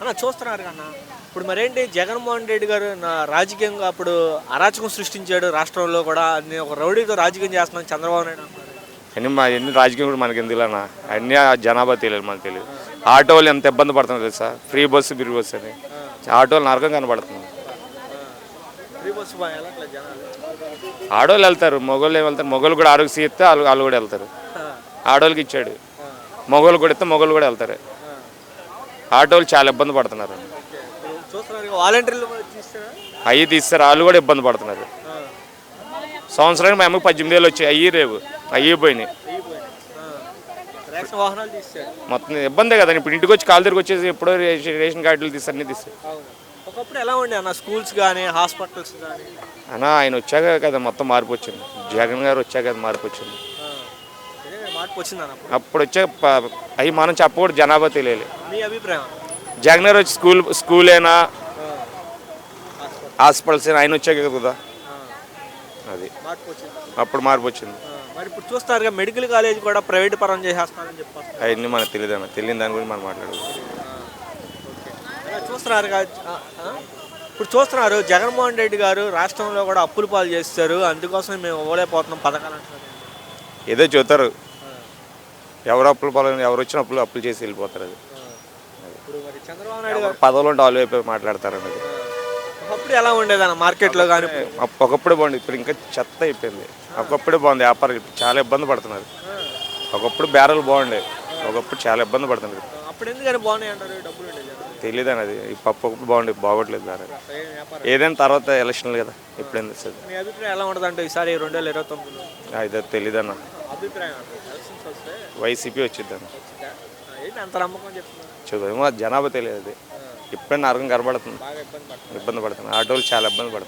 అన్న చూస్తున్నారు అన్న. ఇప్పుడు మరేంటి? జగన్మోహన్ రెడ్డి గారు నా రాజకీయంగా అప్పుడు అరాచకం సృష్టించాడు రాష్ట్రంలో కూడా. నేను ఒక రౌడీతో రాజకీయం చేస్తున్నాను చంద్రబాబు నాయుడు అంటున్నారు. అన్ని మా ఎన్ని రాజకీయం కూడా మనకి ఎందుకు అన్న? అన్ని ఆ జనాభా తెలియదు మనకు తెలియదు. ఆటో వాళ్ళు ఎంత ఇబ్బంది పడుతున్నారు తెలుసా? ఫ్రీ బస్సు ఫ్రీ బస్సు అని. ఆటోలు నరకం కనబడుతుంది ఫ్రీ బస్సు జనాలు. ఆడోళ్ళు వెళ్తారు. మొగోళ్ళు ఏం వెళ్తారు? మొగోళ్ళు కూడా ఆరోగ్య ఇస్తే వాళ్ళు వాళ్ళు కూడా వెళ్తారు. ఆడోళ్ళకి ఇచ్చాడు. మొగోళ్ళు కూడా ఇస్తే మొగోళ్ళు కూడా వెళ్తారు. ఆటోలు చాలా ఇబ్బంది పడుతున్నారు. వాలంటీర్లు తీస్తారా? అయ్యి తీస్తారు వాళ్ళు కూడా ఇబ్బంది పడుతున్నారు. సంవత్సరానికి మా అమ్మకి పద్దెనిమిది వేలు వచ్చాయి. అయ్యి రేవు. అయ్యి పోయినాయి. రేషన్ వాహనాలు తీస్తాడు మొత్తం ఇబ్బందే కదా. ఇప్పుడు ఇంటికి వచ్చి కాలు తిరిగి వచ్చేసి ఎప్పుడో రేషన్ కార్డులు తీస్తారు అన్నీ తీస్తారు అవును. ఒకప్పుడు ఎలా ఉండే అన్న? స్కూల్స్ కానీ హాస్పిటల్స్ కానీ అన్నా ఆయన వచ్చాక కదా మొత్తం మార్పు వచ్చింది. జగన్ గారు వచ్చాక కదా మార్పు వచ్చింది. మార్పు అప్పుడు. వచ్చే అవి మనం చెప్పకూడదు జనాభా తెలియాలి. మీ అభిప్రాయం? జగన్ గారు వచ్చి స్కూల్ స్కూల్ అయినా హాస్పిటల్స్ అయినా ఆయన వచ్చాక కదా. అది. అప్పుడు మార్పు వచ్చింది. మరి ఇప్పుడు చూస్తారుగా మెడికల్ కాలేజ్ కూడా ప్రైవేట్ పరం చేసేస్తారని చెప్పారు అవన్నీ మనకు తెలియదు అన్న. తెలియని దాని గురించి మనం మాట్లాడుకోవాలి చూస్తున్నారు ఇప్పుడు చూస్తున్నారు జగన్మోహన్ రెడ్డి గారు రాష్ట్రంలో కూడా అప్పులు పాలు చేస్తారు. అందుకోసం మేము ఇవ్వలేకపోతున్నాం పథకాలు అంటున్నారు. ఏదో చూస్తారు ఎవరు అప్పులు పాలని ఎవరు వచ్చిన అప్పులు అప్పులు చేసి వెళ్ళిపోతారు అది. ఇప్పుడు మరి చంద్రబాబు నాయుడు గారు పదవులు ఉంటే వాళ్ళు అయిపోయి మాట్లాడతారు అన్నది. ఒకప్పుడు ఎలా ఉండేదన్న మార్కెట్లో కానీ ఒకప్పుడు బాగుంది ఇప్పుడు ఇంకా చెత్త అయిపోయింది. ఒకప్పుడు బాగుంది. వ్యాపారం చాలా ఇబ్బంది పడుతున్నారు. ఒకప్పుడు బేరాలు బాగుండే ఒకప్పుడు చాలా ఇబ్బంది పడుతున్నారు. అప్పుడు ఎందుకని బాగున్నాయి అంటారు డబ్బులు. తెలియదు అన్నది ఈ పప్పు బాగుండే బాగోట్లేదు వ్యాపారం ఏదైనా తర్వాత ఎలక్షన్లు కదా ఇప్పుడు తెలుస్తుంది. మీ అభిప్రాయం ఎలా ఉంటుంది అంటే ఈసారి రెండు వేల ఇరవై తొమ్మిదిలో? అయితే తెలియదు అన్న అభిప్రాయం అంటే ఎలక్షన్స్ వస్తే? వైసీపీ వచ్చింది అన్న వచ్చిందా? ఆ, ఏంటి అంత నమ్మకం చెప్తున్నారు చూద్దాం. ఏమో జనాభా తెలియదు అది. ఇప్పుడే నరకం కనబడుతుంది. బాగా ఇబ్బంది పడుతుంది ఇబ్బంది పడుతుంది ఆటోలు చాలా ఇబ్బంది పడుతుంది